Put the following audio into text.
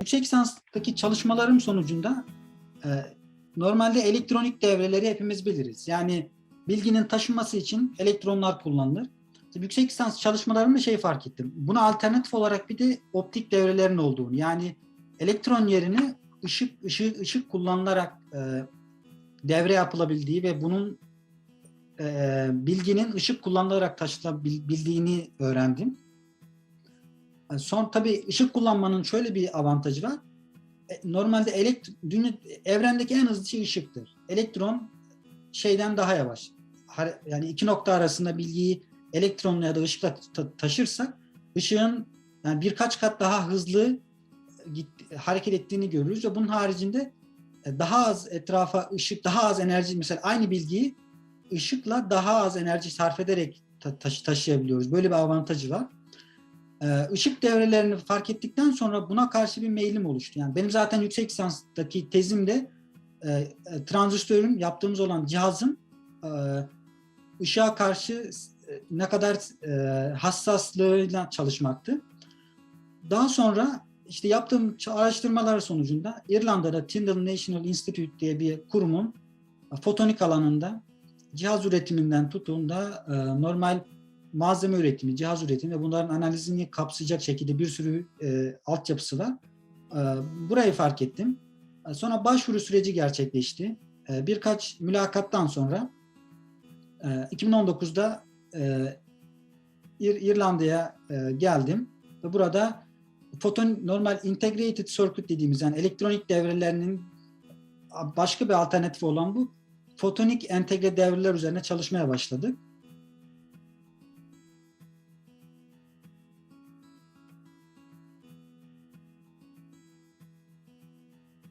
Yüksek lisanstaki çalışmalarım sonucunda e, normalde elektronik devreleri hepimiz biliriz. Yani bilginin taşınması için elektronlar kullanılır. Yüksek lisans çalışmalarımda şey fark ettim. Buna alternatif olarak bir de optik devrelerin olduğunu. Yani elektron yerine ışık ışık ışık kullanılarak e, devre yapılabildiği ve bunun e, bilginin ışık kullanılarak taşınabildiğini öğrendim. Yani Son tabii ışık kullanmanın şöyle bir avantajı var. E, Normalde elekt evrendeki en hızlı şey ışıktır. Elektron şeyden daha yavaş. Yani iki nokta arasında bilgiyi elektronla ya da ışıkla ta- taşırsak ışığın yani birkaç kat daha hızlı git, hareket ettiğini görürüz ve bunun haricinde e, daha az etrafa ışık, daha az enerji mesela aynı bilgiyi ışıkla daha az enerji sarf ederek ta- taşı- taşıyabiliyoruz. Böyle bir avantajı var. Ee, ışık devrelerini fark ettikten sonra buna karşı bir meylim oluştu. Yani benim zaten yüksek lisanstaki tezimde e, e, transistörün yaptığımız olan cihazın e, ışığa karşı e, ne kadar e, hassaslığıyla çalışmaktı. Daha sonra işte yaptığım araştırmalar sonucunda İrlanda'da Tyndall National Institute diye bir kurumun fotonik alanında cihaz üretiminden tutun da e, normal malzeme üretimi, cihaz üretimi ve bunların analizini kapsayacak şekilde bir sürü e, altyapısı var. E, burayı fark ettim. E, sonra başvuru süreci gerçekleşti. E, birkaç mülakattan sonra e, 2019'da e, İr- İrlanda'ya e, geldim ve burada foton normal integrated circuit dediğimiz yani elektronik devrelerinin başka bir alternatifi olan bu fotonik entegre devreler üzerine çalışmaya başladık.